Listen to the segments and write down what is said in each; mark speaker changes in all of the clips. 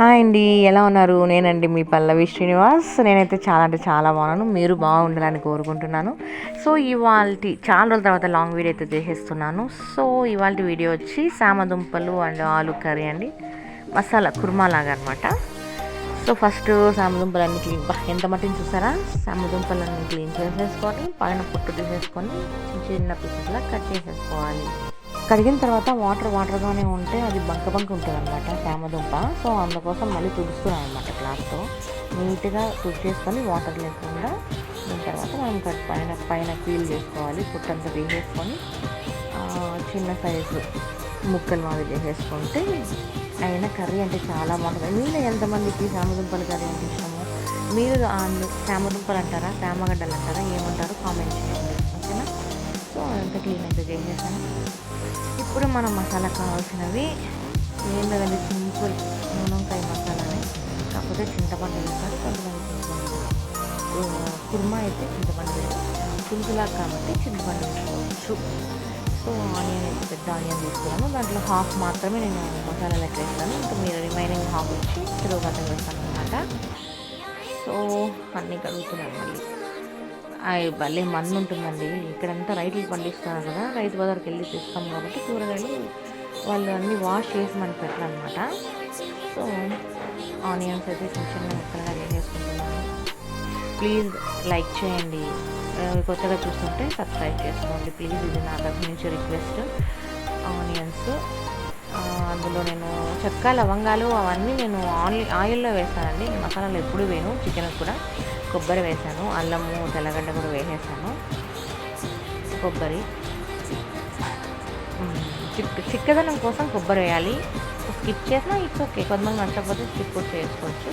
Speaker 1: Hi అండి ఎలా ఉన్నారు? నేనండి మీ పల్లవి శ్రీనివాస్. నేనైతే చాలా అంటే చాలా బాగున్నాను. మీరు బాగుండాలని కోరుకుంటున్నాను. సో ఇవాళ చాలా రోజుల తర్వాత లాంగ్ వీడియో అయితే చేసేస్తున్నాను. సో ఇవాళ వీడియో వచ్చి సామదుంపలు అండ్ ఆలు కర్రీ అండి. మసాలా కుర్మా లాగా అనమాట సో ఫస్ట్ సామదుంపలన్నీ క్లీన్ ఎంత మట్టిని చూసారా? సామదుంపలన్నీ క్లీన్ చేసేసుకొని పైన పుట్టు తీసేసుకొని చిన్న చిన్న పీసెస్లా కట్ చేసేసుకోవాలి. కడిగిన తర్వాత వాటర్ వాటర్గానే ఉంటే అది బంక బంక ఉంటుంది అనమాట చామదుంప సో అందుకోసం మళ్ళీ తుడుస్తున్నాను అనమాట క్లాత్తో. నీట్గా తుడిచేసుకొని వాటర్ లేకుండా దీని తర్వాత మనం కట్ పైన పైన పీల్ చేసుకోవాలి. పుట్టంతా తీసేసుకొని చిన్న సైజు ముక్కలు మాది చేసేసుకుంటే అయినా కర్రీ అంటే చాలా బాగుంటుంది. మీరు ఎంతమందికి చామదుంపల కర్రీ అంటే ఇష్టము? మీరు చామదుంపలు అంటారా చామగడ్డలు అంటారా? ఏమంటారు కామెంట్ చేయండి. ఓకేనా? సో అదంతా క్లీన్ అయితే చేసేసాను. ఇప్పుడు మనం మసాలా కావాల్సినవి ఏం లేదండి సింపుల్ నూనెంకాయ మసాలాని. కాకపోతే చింతపండు వేస్తారు కొంతమంది చింతపండు కుర్మా అయితే చింతపండు వేస్తారు. పులుసులా కాబట్టి చింతపండు వేసుకోవచ్చు. సో ఆనియన్ అయితే పెద్ద ఆనియన్ తీసుకున్నాను. దాంట్లో హాఫ్ మాత్రమే నేను మసాలా లెక్క వేస్తాను. ఇంకా మీరు రిమైనింగ్ హాఫ్ వచ్చి తిరుగుబాటు వేస్తాను అనమాట సో అన్నీ కలుగుతున్నాను మళ్ళీ. భలే మన్ను ఉంటుందండి ఇక్కడంతా రైతులు పండిస్తున్నారు కదా రైతు బజార్కి వెళ్ళి తెస్తాం కాబట్టి కూరగాయలు వాళ్ళు అన్నీ వాష్ చేసి మనకి పెట్టాలన్నమాట. సో ఆనియన్స్ అయితే చిన్న చిన్న ముక్కలుగా చేసుకుంటున్నాను ప్లీజ్ లైక్ చేయండి. కొత్తగా చూస్తుంటే సబ్స్క్రైబ్ చేసుకోండి. ప్లీజ్ ఇది నా దగ్గర నుంచి రిక్వెస్ట్. ఆనియన్స్ అందులో నేను చెక్క లవంగాలు అవన్నీ నేను ఆయిల్ ఆయిల్లో వేస్తానండి. మసాలాలు ఎప్పుడు వేను చికెన్ కూడా. కొబ్బరి వేసాను. అల్లము తెల్లగడ్డ కూడా వేసేసాను. కొబ్బరి. చిక్ చిక్కదనం కోసం కొబ్బరి వేయాలి. స్కిప్ చేసినా ఇట్స్ ఓకే. కొంతమంది నచ్చకపోతే స్కిప్ కూడా చేసుకోవచ్చు.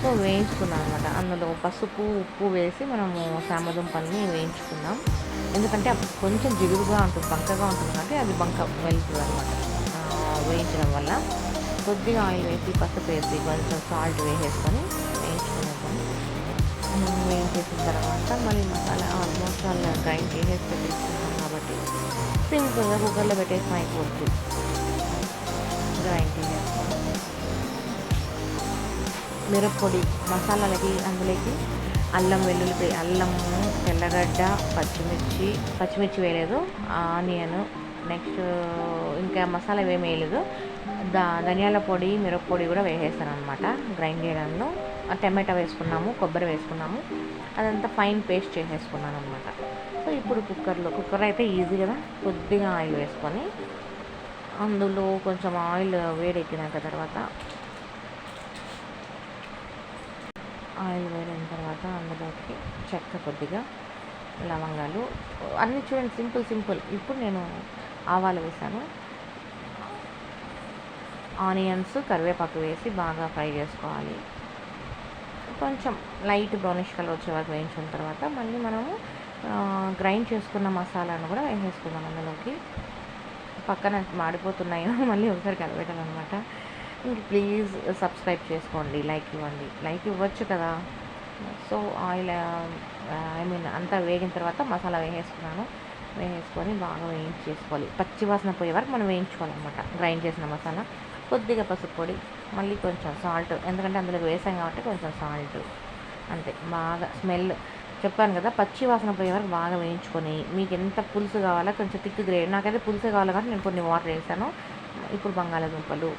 Speaker 1: సో వేయించుకున్నాను అనమాట అందులో పసుపు ఉప్పు వేసి మనము సామదుంపల్ని వేయించుకున్నాం ఎందుకంటే అప్పుడు కొంచెం జిగురుగా ఉంటుంది బంకగా ఉంటుంది కాబట్టి అది బంక వెళ్తుంది అనమాట వేయించడం వల్ల. కొద్దిగా ఆయిల్ వేసి పసుపు వేసి కొంచెం సాల్ట్ వేసేసుకొని వేయించేసిన తర్వాత మళ్ళీ మసాలా ఆల్మోస్ట్ అలా గ్రైండ్ చేసేసి పెట్టేసుకుంటాం కాబట్టి సింపుల్గా కుక్కర్లో పెట్టేసి అయిపోతుంది గ్రైండ్ చేసేస్తాం మిరప్పొడి మసాలాలకి అందులోకి అల్లం వెల్లుల్లి అల్లము తెల్లగడ్డ పచ్చిమిర్చి పచ్చిమిర్చి వేయలేదు ఆనియన్ నెక్స్ట్ ఇంకా మసాలా ఏమి వేయలేదు. దా ధనియాల పొడి మిరప్పొడి కూడా వేసేస్తాను అనమాట గ్రైండ్ చేయడంలో. టమాటా వేసుకున్నాము కొబ్బరి వేసుకున్నాము. అదంతా ఫైన్ పేస్ట్ చేసేసుకున్నాను అనమాట సో ఇప్పుడు కుక్కర్లో కుక్కర్ అయితే ఈజీ కదా. కొద్దిగా ఆయిల్ వేసుకొని అందులో కొంచెం ఆయిల్ వేడెక్కినాక తర్వాత ఆయిల్ వేడిన తర్వాత అందులోకి చెక్క కొద్దిగా లవంగాలు. అన్నీ చూడండి సింపుల్ సింపుల్. ఇప్పుడు నేను ఆవాలు వేసాను. ఆనియన్స్ కరివేపాకు వేసి బాగా ఫ్రై చేసుకోవాలి. కొంచెం లైట్ బ్రౌనిష్ కలర్ వచ్చే వరకు వేయించిన తర్వాత మళ్ళీ మనము గ్రైండ్ చేసుకున్న మసాలాను కూడా వేసేసుకుందాం అందులోకి. పక్కన మాడిపోతున్నాయి మళ్ళీ ఒకసారి కలపెట్టాలన్నమాట. ఇంకా ప్లీజ్ సబ్స్క్రైబ్ చేసుకోండి లైక్ ఇవ్వండి. లైక్ ఇవ్వచ్చు కదా. సో ఆయిల్ ఐ మీన్ అంతా వేగిన తర్వాత మసాలా వేసేసుకున్నాను. వేసేసుకొని బాగా వేయించి చేసుకోవాలి పచ్చి వాసన పోయే వరకు మనం వేయించుకోవాలన్నమాట. గ్రైండ్ చేసిన మసాలా కొద్దిగా పసుపు పొడి మళ్ళీ కొంచెం సాల్ట్ ఎందుకంటే అందులో వేసాం కాబట్టి కొంచెం సాల్ట్ అంతే బాగా స్మెల్ చెప్పాను కదా పచ్చి వాసన పోయే వరకు బాగా వేయించుకొని మీకు ఎంత పులుసు కావాలో కొంచెం థిక్ గ్రేవీ నాకైతే పులుసు కావాలి కాబట్టి నేను కొన్ని వాటర్ వేసాను. ఇప్పుడు బంగాళాదుంపలు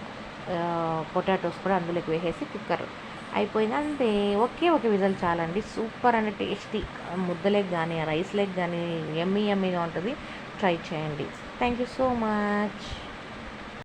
Speaker 1: పొటాటోస్ కూడా అందులోకి వేసేసి కుక్కర్ అయిపోయింది అంతే ఒకే ఒక విజల్ చాలండి. Super and tasty. ముద్దలేకి కానీ రైస్ లేక్ కానీ ఎమ్మీ ఎమ్మీగా ఉంటుంది. ట్రై చేయండి. Thank you so much.